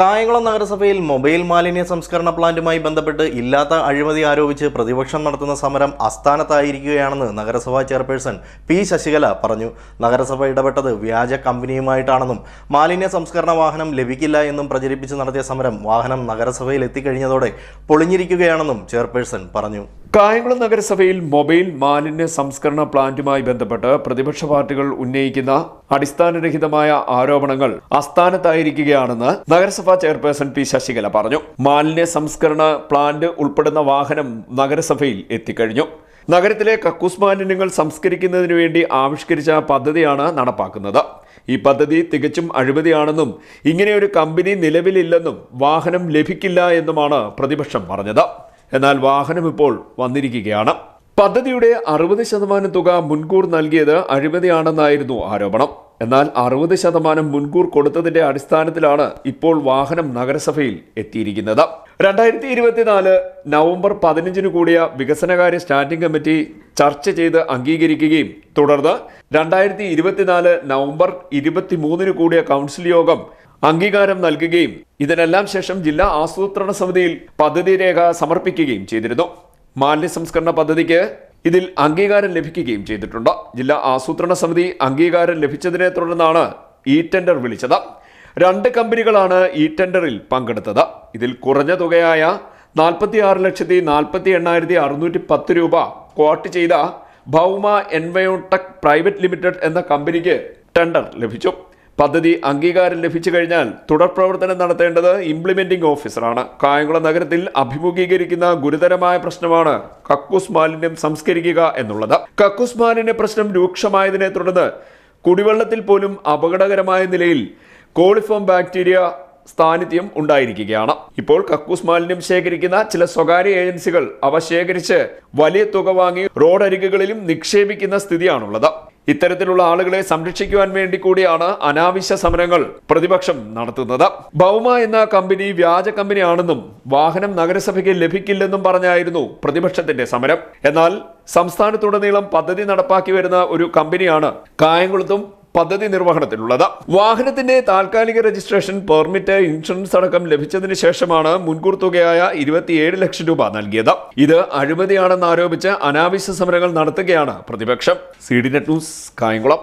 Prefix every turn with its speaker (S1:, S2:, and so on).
S1: കായംകുളം നഗരസഭയിൽ മൊബൈൽ മാലിന്യ സംസ്കരണ പ്ലാന്റുമായി ബന്ധപ്പെട്ട് ഇല്ലാത്ത അഴിമതി ആരോപിച്ച് പ്രതിപക്ഷം നടത്തുന്ന സമരം അസ്ഥാനത്തായിരിക്കുകയാണെന്ന് നഗരസഭാ ചെയർപേഴ്സൺ പി ശശികല പറഞ്ഞു. നഗരസഭ ഇടപെട്ടത് വ്യാജ കമ്പനിയുമായിട്ടാണെന്നും മാലിന്യ സംസ്കരണ വാഹനം ലഭിക്കില്ല എന്നും പ്രചരിപ്പിച്ച് നടത്തിയ സമരം വാഹനം നഗരസഭയിൽ എത്തിക്കഴിഞ്ഞതോടെ പൊളിഞ്ഞിരിക്കുകയാണെന്നും ചെയർപേഴ്സൺ പറഞ്ഞു.
S2: കായംകുളം നഗരസഭയിൽ മൊബൈൽ മാലിന്യ സംസ്കരണ പ്ലാന്റുമായി ബന്ധപ്പെട്ട് പ്രതിപക്ഷ പാർട്ടികൾ ഉന്നയിക്കുന്ന അടിസ്ഥാനരഹിതമായ ആരോപണങ്ങൾ അസ്ഥാനത്തായിരിക്കുകയാണെന്ന് നഗരസഭാ ചെയർപേഴ്സൺ പി ശശികല പറഞ്ഞു. മാലിന്യ സംസ്കരണ പ്ലാന്റ് ഉൾപ്പെടുന്ന വാഹനം നഗരസഭയിൽ എത്തിക്കഴിഞ്ഞു. നഗരത്തിലെ കക്കൂസ് മാലിന്യങ്ങൾ സംസ്കരിക്കുന്നതിനു വേണ്ടി ആവിഷ്കരിച്ച പദ്ധതിയാണ് നടപ്പാക്കുന്നത്. ഈ പദ്ധതി തികച്ചും അഴിമതിയാണെന്നും ഇങ്ങനെയൊരു കമ്പനി നിലവിലില്ലെന്നും വാഹനം ലഭിക്കില്ല എന്നുമാണ് പ്രതിപക്ഷം പറഞ്ഞത്. എന്നാൽ വാഹനം ഇപ്പോൾ വന്നിരിക്കുകയാണ്. പദ്ധതിയുടെ അറുപത് ശതമാനം തുക മുൻകൂർ നൽകിയത് അഴിമതിയാണെന്നായിരുന്നു ആരോപണം. എന്നാൽ അറുപത് ശതമാനം മുൻകൂർ കൊടുത്തതിന്റെ അടിസ്ഥാനത്തിലാണ് ഇപ്പോൾ വാഹനം നഗരസഭയിൽ എത്തിയിരിക്കുന്നത്. രണ്ടായിരത്തി ഇരുപത്തിനാല് നവംബർ പതിനഞ്ചിന് കൂടിയ വികസനകാര്യ സ്റ്റാൻഡിംഗ് കമ്മിറ്റി ചർച്ച ചെയ്ത് അംഗീകരിക്കുകയും തുടർന്ന് രണ്ടായിരത്തി ഇരുപത്തിനാല് നവംബർ ഇരുപത്തിമൂന്നിന് കൂടിയ കൗൺസിൽ യോഗം അംഗീകാരം നൽകുകയും ഇതിനെല്ലാം ശേഷം ജില്ലാ ആസൂത്രണ സമിതിയിൽ പദ്ധതി രേഖ സമർപ്പിക്കുകയും ചെയ്തിരുന്നു. മാലിന്യ സംസ്കരണ പദ്ധതിക്ക് ഇതിൽ അംഗീകാരം ലഭിക്കുകയും ചെയ്തിട്ടുണ്ട്. ജില്ലാ ആസൂത്രണ സമിതി അംഗീകാരം ലഭിച്ചതിനെ തുടർന്നാണ് ഇ ടെൻഡർ വിളിച്ചത്. രണ്ട് കമ്പനികളാണ് ഇ ടെൻഡറിൽ പങ്കെടുത്തത്. ഇതിൽ കുറഞ്ഞ തുകയായ നാൽപ്പത്തി ആറ് ലക്ഷത്തി നാൽപ്പത്തി എണ്ണായിരത്തി അറുന്നൂറ്റി പത്ത് രൂപ ക്വാട്ട് ചെയ്ത ഭൗമ എൻവയോടെക് പ്രൈവറ്റ് ലിമിറ്റഡ് എന്ന കമ്പനിക്ക് ടെൻഡർ ലഭിച്ചു. പദ്ധതി അംഗീകാരം ലഭിച്ചു കഴിഞ്ഞാൽ തുടർ പ്രവർത്തനം നടത്തേണ്ടത് ഇംപ്ലിമെന്റിംഗ് ഓഫീസറാണ് കായംകുളം നഗരത്തിൽ അഭിമുഖീകരിക്കുന്ന ഗുരുതരമായ പ്രശ്നമാണ് കക്കൂസ് മാലിന്യം സംസ്കരിക്കുക എന്നുള്ളത്. കക്കൂസ് മാലിന്യ പ്രശ്നം രൂക്ഷമായതിനെ തുടർന്ന് കുടിവെള്ളത്തിൽ പോലും അപകടകരമായ നിലയിൽ കോളിഫോം ബാക്ടീരിയ സാന്നിധ്യം ഉണ്ടായിരിക്കുകയാണ്. ഇപ്പോൾ കക്കൂസ് മാലിന്യം ശേഖരിക്കുന്ന ചില സ്വകാര്യ ഏജൻസികൾ അവ ശേഖരിച്ച് വലിയ തുക വാങ്ങി റോഡരികുകളിലും നിക്ഷേപിക്കുന്ന സ്ഥിതിയാണുള്ളത്. ഇത്തരത്തിലുള്ള ആളുകളെ സംരക്ഷിക്കുവാൻ വേണ്ടി കൂടിയാണ് അനാവശ്യ സമരങ്ങൾ പ്രതിപക്ഷം നടത്തുന്നത്. ഭൗമ എന്ന കമ്പനി വ്യാജ കമ്പനിയാണെന്നും വാഹനം നഗരസഭയ്ക്ക് ലഭിക്കില്ലെന്നും പറഞ്ഞായിരുന്നു പ്രതിപക്ഷത്തിന്റെ സമരം. എന്നാൽ സംസ്ഥാനത്തുടനീളം പദ്ധതി നടപ്പാക്കി വരുന്ന ഒരു കമ്പനിയാണ് കായംകുളത്തും പദ്ധതി നിർവഹണത്തിലുള്ളത്. വാഹനത്തിന്റെ താൽക്കാലിക രജിസ്ട്രേഷൻ പെർമിറ്റ് ഇൻഷുറൻസ് അടക്കം ലഭിച്ചതിന് ശേഷമാണ് മുൻകൂർ തുകയായ ഇരുപത്തിയേഴ് ലക്ഷം രൂപ നൽകിയത്. ഇത് അഴിമതിയാണെന്ന് ആരോപിച്ച് അനാവശ്യ സമരങ്ങൾ നടത്തുകയാണ് പ്രതിപക്ഷം. C D net news Kayamkulam.